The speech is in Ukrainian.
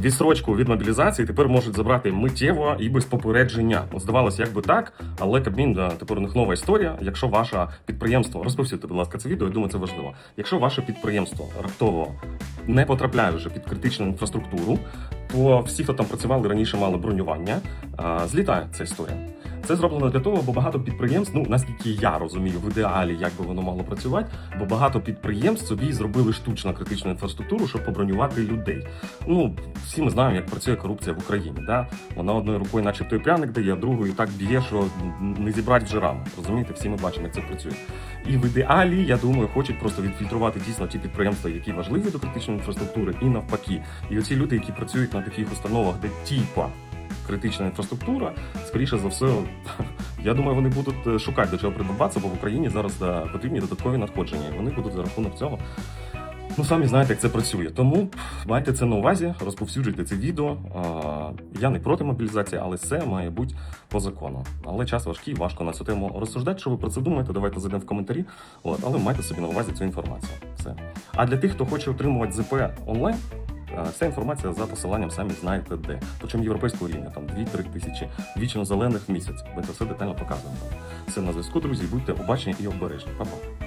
відсрочку від мобілізації тепер можуть забрати миттєво і без попередження. Здавалося, як би так, але Кабмін да, тепер у них нова історія. Якщо ваше підприємство розповсюдьте, будь ласка, це відео, я думаю, це важливо. Якщо ваше підприємство раптово не потрапляє вже під критичну інфраструктуру, то всі, хто там працювали раніше, мали бронювання, злітає ця історія. Це зроблено для того, бо багато підприємств, ну наскільки я розумію, в ідеалі як би воно могло працювати, бо багато підприємств собі зробили штучно критичну інфраструктуру, щоб побронювати людей. Ну всі ми знаємо, як працює корупція в Україні. Да? Вона одною рукою, начебто, і пряник дає, а другою так б'є, що не зібрати вже рано. Розумієте, всі ми бачимо, як це працює. І в ідеалі, я думаю, хочуть просто відфільтрувати дійсно ті підприємства, які важливі до критичної інфраструктури, і навпаки. І оці люди, які працюють на таких установах, де тіпа критична інфраструктура, скоріше за все, я думаю, вони будуть е, шукати до чого придбатися, бо в Україні зараз потрібні додаткові надходження, і вони будуть за рахунок цього. Ну, самі знаєте, як це працює. Тому майте це на увазі, розповсюджуйте це відео. Я не проти мобілізації, але це має бути по закону. Але час важкий, важко на цю тему розсуждати. Що ви про це думаєте? Давайте зайдемо в коментарі. От, але майте собі на увазі цю інформацію. Все. А для тих, хто хоче отримувати ЗП онлайн. е, Вся інформація за посиланням самі знаєте де. Причому європейського рівня, там 2-3 тисячі вічно зелених в місяць. Ми це все детально показуємо. Все на зв'язку, друзі. Будьте обачні і обережні. Па-па.